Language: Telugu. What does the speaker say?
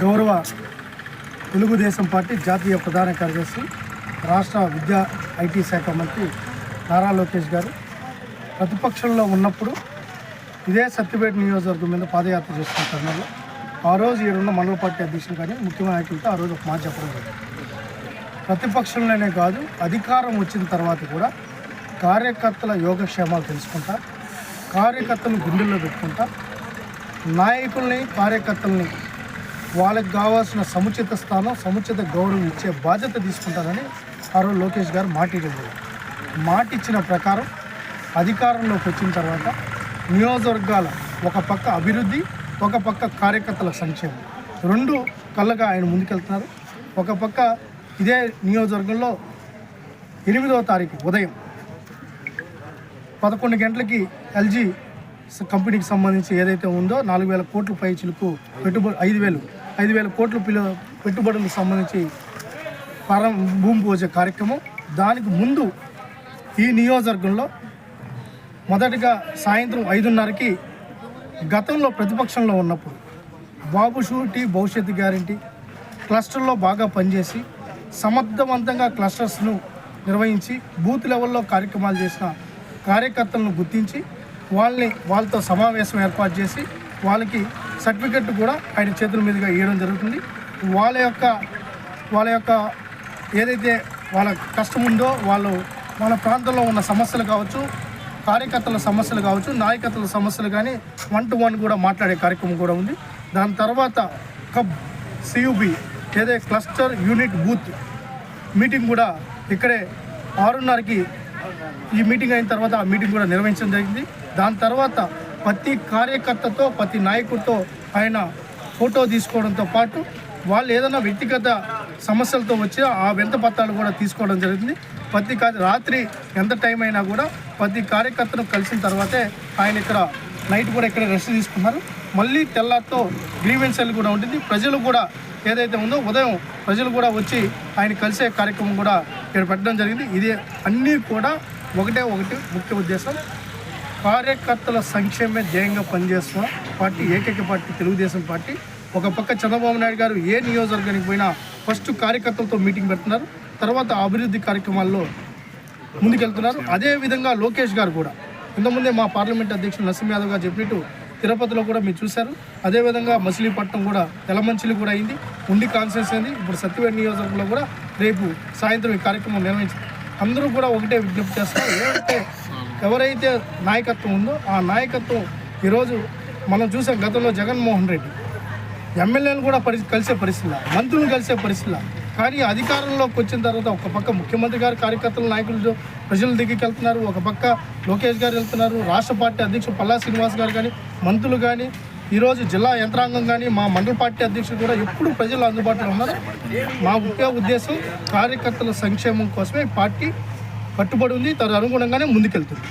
గౌరవ తెలుగుదేశం పార్టీ జాతీయ ప్రధాన కార్యదర్శి రాష్ట్ర విద్యా ఐటీ శాఖ మంత్రి నారా లోకేష్ గారు ప్రతిపక్షంలో ఉన్నప్పుడు ఇదే సత్యపేట నియోజకవర్గం మీద పాదయాత్ర చేస్తున్న తరుణంలో ఆ రోజు ఈడున్న మండల పార్టీ అధ్యక్షులు కానీ ముఖ్య నాయకులతో ఆ రోజు ఒక మాట చెప్పడం జరిగింది. ప్రతిపక్షంలోనే కాదు అధికారం వచ్చిన తర్వాత కూడా కార్యకర్తల యోగక్షేమాలు తెలుసుకుంటా కార్యకర్తలను గుండెల్లో పెట్టుకుంటా నాయకుల్ని కార్యకర్తల్ని వాళ్ళకి కావాల్సిన సముచిత స్థానం సముచిత గౌరవం ఇచ్చే బాధ్యత తీసుకుంటారని ఆ లోకేష్ గారు మాట ఇచ్చింది మాట ఇచ్చిన ప్రకారం అధికారంలోకి వచ్చిన తర్వాత నియోజకవర్గాల ఒక పక్క అభివృద్ధి ఒక పక్క కార్యకర్తల సంక్షేమం. రెండు కళ్ళగా ఆయన ముందుకెళ్తున్నారు. ఒక పక్క ఇదే నియోజకవర్గంలో ఎనిమిదవ తారీఖు ఉదయం పదకొండు గంటలకి ఎల్జీ కంపెనీకి సంబంధించి ఏదైతే ఉందో నాలుగు వేల కోట్ల పై పెట్టుబడి ఐదు వేలు ఐదు వేల కోట్ల పిల్ల పెట్టుబడులకు సంబంధించి పరం భూమి పూజ కార్యక్రమం. దానికి ముందు ఈ నియోజకవర్గంలో మొదటగా సాయంత్రం ఐదున్నరకి గతంలో ప్రతిపక్షంలో ఉన్నప్పుడు బాబు షూరిటీ భవిష్యత్తు గ్యారంటీ క్లస్టర్లో బాగా పనిచేసి సమర్థవంతంగా క్లస్టర్స్ను నిర్వహించి బూత్ లెవెల్లో కార్యక్రమాలు చేసిన కార్యకర్తలను గుర్తించి వాళ్ళని వాళ్ళతో సమావేశం ఏర్పాటు చేసి వాళ్ళకి సర్టిఫికెట్ కూడా ఆయన చేతుల మీదుగా ఇవ్వడం జరుగుతుంది. వాళ్ళ యొక్క వాళ్ళ యొక్క ఏదైతే వాళ్ళ కష్టం ఉందో వాళ్ళు వాళ్ళ ప్రాంతంలో ఉన్న సమస్యలు కావచ్చు కార్యకర్తల సమస్యలు కావచ్చు నాయకత్వ సమస్యలు కానీ వన్ టు వన్ కూడా మాట్లాడే కార్యక్రమం కూడా ఉంది. దాని తర్వాత కబ్ సియుబి ఏదైతే క్లస్టర్ యూనిట్ బూత్ మీటింగ్ కూడా ఇక్కడే ఆరున్నరకి ఈ మీటింగ్ అయిన తర్వాత ఆ మీటింగ్ కూడా నిర్వహించడం జరిగింది. దాని తర్వాత ప్రతి కార్యకర్తతో ప్రతి నాయకుడితో ఆయన ఫోటో తీసుకోవడంతో పాటు వాళ్ళు ఏదైనా వ్యక్తిగత సమస్యలతో వచ్చి ఆ వింత పత్రాలు కూడా తీసుకోవడం జరుగుతుంది. ప్రతి రాత్రి ఎంత టైం అయినా కూడా ప్రతి కార్యకర్తను కలిసిన తర్వాతే ఆయన ఇక్కడ నైట్ కూడా ఇక్కడ రెస్ట్ తీసుకున్నారు. మళ్ళీ తెల్లారితో గ్రీవెన్సీలు కూడా ఉంటుంది. ప్రజలు కూడా ఏదైతే ఉందో ఉదయం ప్రజలు కూడా వచ్చి ఆయన కలిసే కార్యక్రమం కూడా ఇక్కడ పెట్టడం జరిగింది. ఇది అన్నీ కూడా ఒకటే ఒకటి ముఖ్య ఉద్దేశం. కార్యకర్తల సంక్షేమే ధ్యేయంగా పనిచేస్తున్న పార్టీ ఏకైక పార్టీ తెలుగుదేశం పార్టీ. ఒక పక్క చంద్రబాబు నాయుడు గారు ఏ నియోజకవర్గానికి పోయినా ఫస్ట్ కార్యకర్తలతో మీటింగ్ పెడుతున్నారు. తర్వాత అభివృద్ధి కార్యక్రమాల్లో ముందుకెళ్తున్నారు. అదేవిధంగా లోకేష్ గారు కూడా. ఇంతకుముందే మా పార్లమెంట్ అధ్యక్షుడు నరసింహ యాదవ్ గారు చెప్పినట్టు తిరుపతిలో కూడా మీరు చూశారు. అదేవిధంగా మచిలీపట్నం కూడా తెలమంచిలి కూడా అయింది. ఉండి కాన్సెన్స్ అయింది. ఇప్పుడు సత్యవేడ నియోజకవర్గంలో కూడా రేపు సాయంత్రం ఈ కార్యక్రమం నిర్వహించారు అందరూ కూడా ఒకటే విజ్ఞప్తి చేస్తున్నారు. ఏదైతే ఎవరైతే నాయకత్వం ఉందో ఆ నాయకత్వం ఈరోజు మనం చూసాం గతంలో జగన్మోహన్ రెడ్డి. ఎమ్మెల్యేలు కూడా పరి కలిసే పరిస్థితుల మంత్రులు కలిసే పరిస్థితుల. కానీ అధికారంలోకి వచ్చిన తర్వాత ఒక పక్క ముఖ్యమంత్రి గారు కార్యకర్తలు నాయకులు ప్రజల దగ్గరికి వెళ్తున్నారు. ఒక పక్క లోకేష్ గారు వెళ్తున్నారు. రాష్ట్ర పార్టీ అధ్యక్షుడు పల్లా శ్రీనివాస్ గారు కానీ మంత్రులు కానీ ఈరోజు జిల్లా యంత్రాంగం కానీ మా మండల పార్టీ అధ్యక్షుడు కూడా ఎప్పుడు ప్రజలు అందుబాటులో ఉన్నారు. మా ముఖ్య ఉద్దేశం కార్యకర్తల సంక్షేమం కోసమే పార్టీ కట్టుబడి ఉంది తన అనుగుణంగానే ముందుకెళ్తుంది.